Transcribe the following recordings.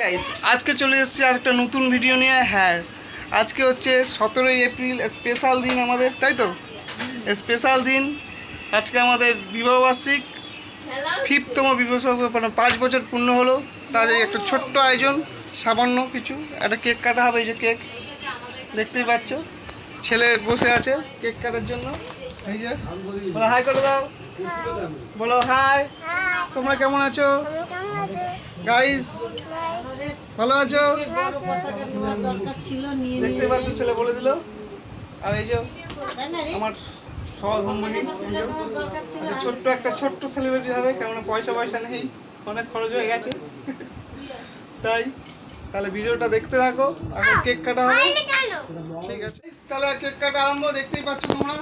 Guys আজকে চলে এসেছি আর একটা নতুন ভিডিও নিয়ে। হ্যাঁ আজকে হচ্ছে সতেরোই এপ্রিল স্পেশাল দিন আমাদের, তাই তো? স্পেশাল দিন। আজকে আমাদের বিবাহবার্ষিক। ফিফতম বিবাহ মানে পাঁচ বছর পূর্ণ হলো। তাদের একটা ছোট্ট আয়োজন, সামান্য কিছু। একটা কেক কাটা হবে এই যে কেক। দেখতেই পাচ্ছ। ছেলে বসে আছে কেক কাটার জন্য। এই যে। বলো হাই করে দাও। বলো হাই তোমরা কেমন আছো? গাইস ভালো আছো? দেখতে পাচ্ছ, ছেলে বলে দিল। আর এই যে আমার সহধর্মণি আচ্ছা ছোট্ট একটা ছোট্ট সেলিব্রিটি হবে, কেমন পয়সা পয়সা নেই, অনেক খরচ হয়ে গেছে। তাই, তাহলে ভিডিওটা দেখতে থাকো এখন কেক কাটা হবে। ঠিক আছে। তাহলে কেক কাটা আরম্ভ, দেখতেই পাচ্ছ তোমরা।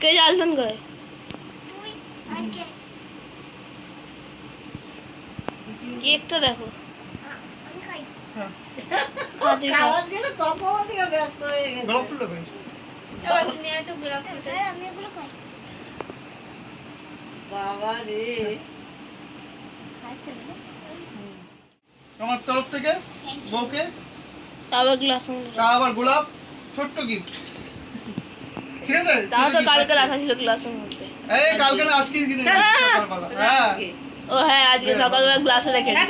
কে জ্বালবেন করে? কেকটা দেখো। হ্যাঁ হয়ে? বাবা রে আমার তরফ থেকে বউকে আবার গ্লাস তা আবার গোলাপ ছোট্ট গিফট ঠিক আছে? তাও তো কালকে রাখা ছিল গ্লাসের মধ্যে। এই কালকে না আজকে কিনে সকালবেলা। হ্যাঁ। ও হ্যাঁ আজকে সকালবেলা গ্লাসে রেখেছি।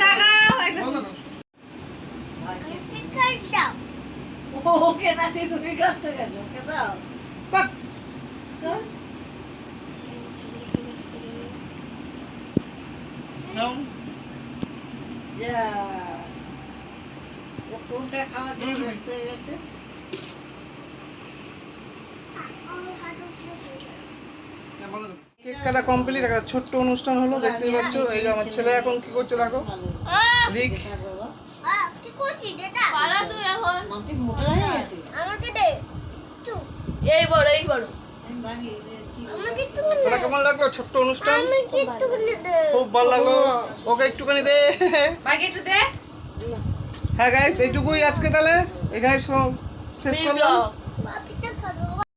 ওকে না দিয়ে তুমি খাচ্ছ কেন ওকে দাও। চল। নাও। যা। ও কোনটা খাওয়ার জন্য ব্যস্ত হয়ে গেছে কেক কাটা কমপ্লিট একটা ছোট্ট অনুষ্ঠান হলো দেখতেই পাচ্ছ। এই যে আমার ছেলে এখন কি করছে দেখো? রিক। পালা তুই এখন। মাটি মোটা হয়ে গেছে এই বড় এই বড়। কেমন লাগল ছোট্ট অনুষ্ঠান? খুব ভালো লাগল। ওকে একটুখানি দে। একটু দে। হ্যাঁ গাইস এইটুকুই আজকে তাহলে। এখানে শেষ করলাম.